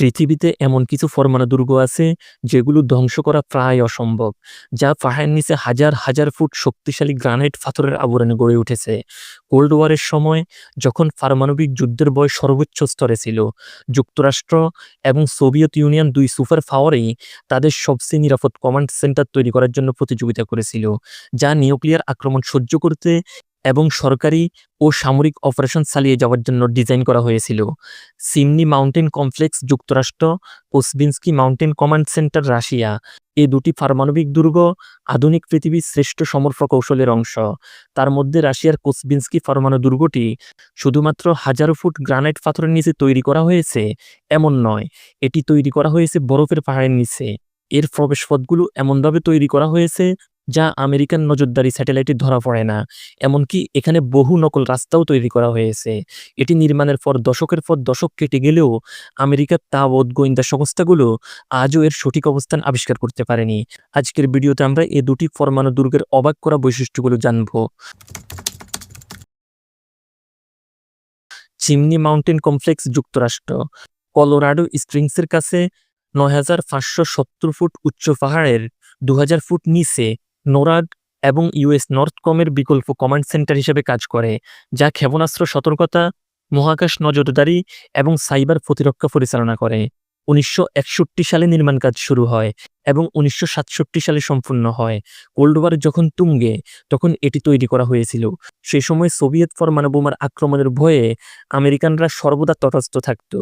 পৃথিবীতে এমন কিছু পরমাণু দুর্গ আছে, যেগুলো ধ্বংস করা প্রায় অসম্ভব, যা পাহাড়ের নিচে হাজার হাজার ফুট শক্তিশালী গ্রানাইট পাথরের আবরণে গড়ে উঠেছে। কোল্ড ওয়ারের সময়, যখন পারমাণবিক যুদ্ধের বয়স সর্বোচ্চ স্তরে ছিল, যুক্তরাষ্ট্র এবং সোভিয়েত ইউনিয়ন দুই সুপার পাওয়ারই তাদের সবচেয়ে নিরাপদ কমান্ড সেন্টার তৈরি করার জন্য প্রতিযোগিতা করেছিল, যা নিউক্লিয়ার আক্রমণ সহ্য করতে এবং সরকারি ও সামরিক অপারেশন চালিয়ে যাওয়ার জন্য ডিজাইন করা হয়েছিল। সিমনি মাউন্টেন কমপ্লেক্স যুক্তরাষ্ট্র Kosvinsky mountain command centre, Russia. এ দুটি পারমাণবিক দুর্গ আধুনিক পৃথিবীর শ্রেষ্ঠ সমর প্রকৌশলের অংশ। তার মধ্যে রাশিয়ার কোসবিন্সকি পরমাণু দুর্গটি শুধুমাত্র হাজারো ফুট গ্রানাইট পাথরের নিচে তৈরি করা হয়েছে, এমন নয়, এটি তৈরি করা হয়েছে বরফের পাহাড়ের নিচে। এর প্রবেশপথগুলো এমনভাবে তৈরি করা হয়েছে যা আমেরিকান নজরদারি স্যাটেলাইটে ধরা পড়ে না। এমনকি এখানে বহু নকল রাস্তাও তৈরি করা হয়েছে। এটি নির্মাণের পর দশকের পর দশক কেটে গেলেও আমেরিকার তাবৎ গোয়েন্দা সংস্থাগুলো আজও এর সঠিক অবস্থান আবিষ্কার করতে পারেনি। আজকের ভিডিওতে আমরা এ দুটি পরমাণু দুর্গের অবাক করা বৈশিষ্ট্যগুলো জানব। চিমনি মাউন্টেন কমপ্লেক্স যুক্তরাষ্ট্র। কলোরাডো স্প্রিংসের কাছে নয় হাজার পাঁচশো সত্তর ফুট উচ্চ পাহাড়ের দু হাজার ফুট নিচে নোরাড এবং ইউএস নর্থকমের বিকল্প কমান্ড সেন্টার হিসেবে কাজ করে, যা ক্ষেপণাস্ত্র সতর্কতা, মহাকাশ নজরদারি এবং সাইবার প্রতিরক্ষা পরিচালনা করে। উনিশশো একষট্টি সালে নির্মাণ কাজ শুরু হয় এবং উনিশশো সাতষট্টি সালে সম্পূর্ণ হয়। কোল্ড ওয়ার যখন তুঙ্গে, তখন এটি তৈরি করা হয়েছিল। সেই সময় সোভিয়েত পরমাণু বোমার আক্রমণের ভয়ে আমেরিকানরা সর্বদা তটস্থ থাকত।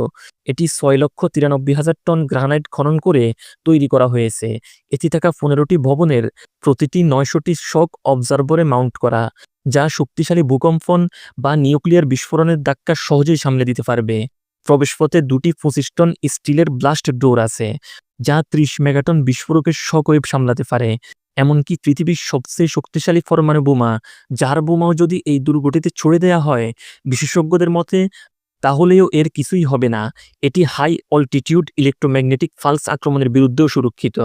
এটি ছয় লক্ষ তিরানব্বই হাজার টন গ্রানাইট খনন করে তৈরি করা হয়েছে। এটি থাকা পনেরোটি ভবনের প্রতিটি নয়শোটি শক অবজারভারে মাউন্ট করা, যা শক্তিশালী ভূকম্পন বা নিউক্লিয়ার বিস্ফোরণের ধাক্কা সহজেই সামলে দিতে পারবে। প্রবেশপথে দুটি পঁচিশ টন স্টিলের ব্লাস্ট ডোর আছে, যা ত্রিশ মেগাটন বিস্ফোরকের সকয়েব সামলাতে পারে। এমনকি পৃথিবীর সবচেয়ে শক্তিশালী পরমাণু বোমা, যার বোমাও যদি এই দুর্গটিতে ছড়ে দেয়া হয়, বিশেষজ্ঞদের মতে তাহলেও এর কিছুই হবে না। এটি হাই অল্টিটিউড ইলেকট্রোম্যাগনেটিক ফালস আক্রমণের বিরুদ্ধেও সুরক্ষিত।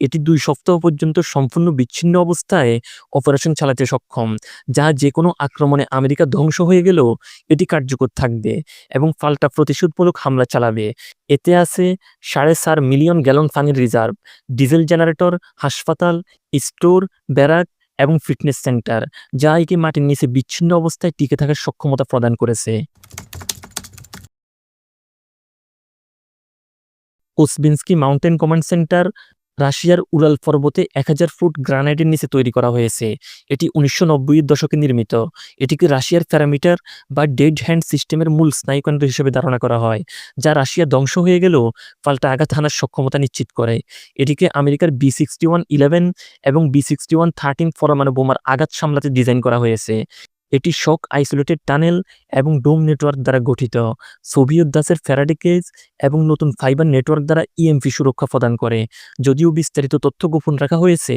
এটি দুই সপ্তাহ পর্যন্ত সম্পূর্ণ বিচ্ছিন্ন অবস্থায় অপারেশন চালাতে সক্ষম, যা যে কোনো আক্রমণে আমেরিকা ধ্বংস হয়ে গেলেও এটি কার্যকর থাকবে এবং পাল্টা প্রতিশোধমূলক হামলা চালাবে। এতে আছে সাড়ে চার মিলিয়ন গ্যালন পানির রিজার্ভ, ডিজেল জেনারেটর, হাসপাতাল, স্টোর, ব্যারাক এবং ফিটনেস সেন্টার, যা একে মাটির নিচে বিচ্ছিন্ন অবস্থায় টিকে থাকার সক্ষমতা প্রদান করেছে। কোসবিন্সকি মাউন্টেন কমান্ড সেন্টার রাশিয়ার উরাল পর্বতে এক হাজার ফুট গ্রানাইটের নিচে তৈরি করা হয়েছে। এটি উনিশশো নব্বইয়ের দশকে নির্মিত। এটিকে রাশিয়ার প্যারামিটার বা ডেড হ্যান্ড সিস্টেমের মূল স্নায়ুকেন্দ্র হিসেবে ধারণা করা হয়, যা রাশিয়া ধ্বংস হয়ে গেলেও পাল্টা আঘাত হানার সক্ষমতা নিশ্চিত করে। এটিকে আমেরিকার বি সিক্সটি ওয়ান ইলেভেন এবং বি সিক্সটি ওয়ান থার্টিন পরমাণু বোমার আঘাত সামলাতে ডিজাইন করা হয়েছে। এটি শক আইসোলেটেড টানেল এবং ডোম নেটওয়ার্ক দ্বারা গঠিত। সোভিয়ত দাসের ফ্যারাডিকেজ এবং নতুন ফাইবার নেটওয়ার্ক দ্বারা ইএমপি সুরক্ষা প্রদান করে। যদিও বিস্তারিত তথ্য গোপন রাখা হয়েছে,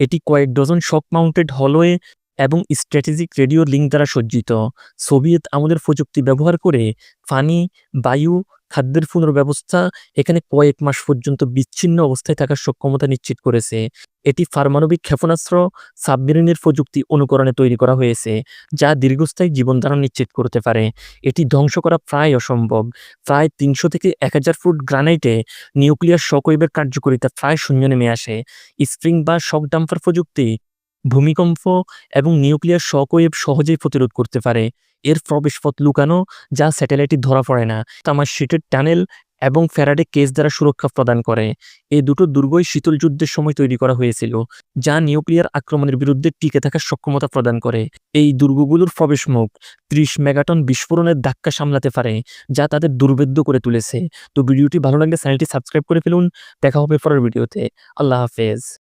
এটি কয়েক ডজন শক মাউন্টেড হলওয়ে এবং স্ট্র্যাটেজিক রেডিও লিঙ্ক দ্বারা সজ্জিত। সোভিয়েত আমাদের প্রযুক্তি ব্যবহার করে ফানি বায়ু খাদ্যের পুনর্ব্যবস্থা এখানে কয়েক মাস পর্যন্ত বিচ্ছিন্ন অবস্থায় থাকার সক্ষমতা নিশ্চিত করেছে। এটি পারমাণবিক ক্ষেপণাস্ত্র, সাবমেরিনের প্রযুক্তি অনুকরণে তৈরি করা হয়েছে, যা দীর্ঘস্থায়ী জীবনধারণ নিশ্চিত করতে পারে। এটি ধ্বংস করা প্রায় অসম্ভব। প্রায় তিনশো থেকে এক হাজার ফুট গ্রানাইটে নিউক্লিয়ার শকওয়েভের কার্যকারিতা প্রায় শূন্য নেমে আসে। স্প্রিং বা শক ডাম্পার প্রযুক্তি ভূমিকম্প এবং নিউক্লিয়ার শকওয়েভ সহজেই প্রতিরোধ করতে পারে। এর প্রবেশপথ লুকানো যা স্যাটেলাইটে ধরা পড়ে না। তামার শিটের টানেল এবং ফ্যারাডে কেস দ্বারা সুরক্ষা প্রদান করে। এই দুটো দুর্গই শীতল যুদ্ধের সময় তৈরি করা হয়েছিল, যা নিউক্লিয়ার আক্রমণের বিরুদ্ধে টিকে থাকার সক্ষমতা প্রদান করে। এই দুর্গগুলোর প্রবেশমুখ ত্রিশ মেগাটন বিস্ফোরণের ধাক্কা সামলাতে পারে, যা তাদের দুর্ভেদ্য করে তুলেছে। তো ভিডিওটি ভালো লাগলে চ্যানেলটি সাবস্ক্রাইব করে ফেলুন। দেখা হবে পরের ভিডিওতে। আল্লাহ হাফেজ।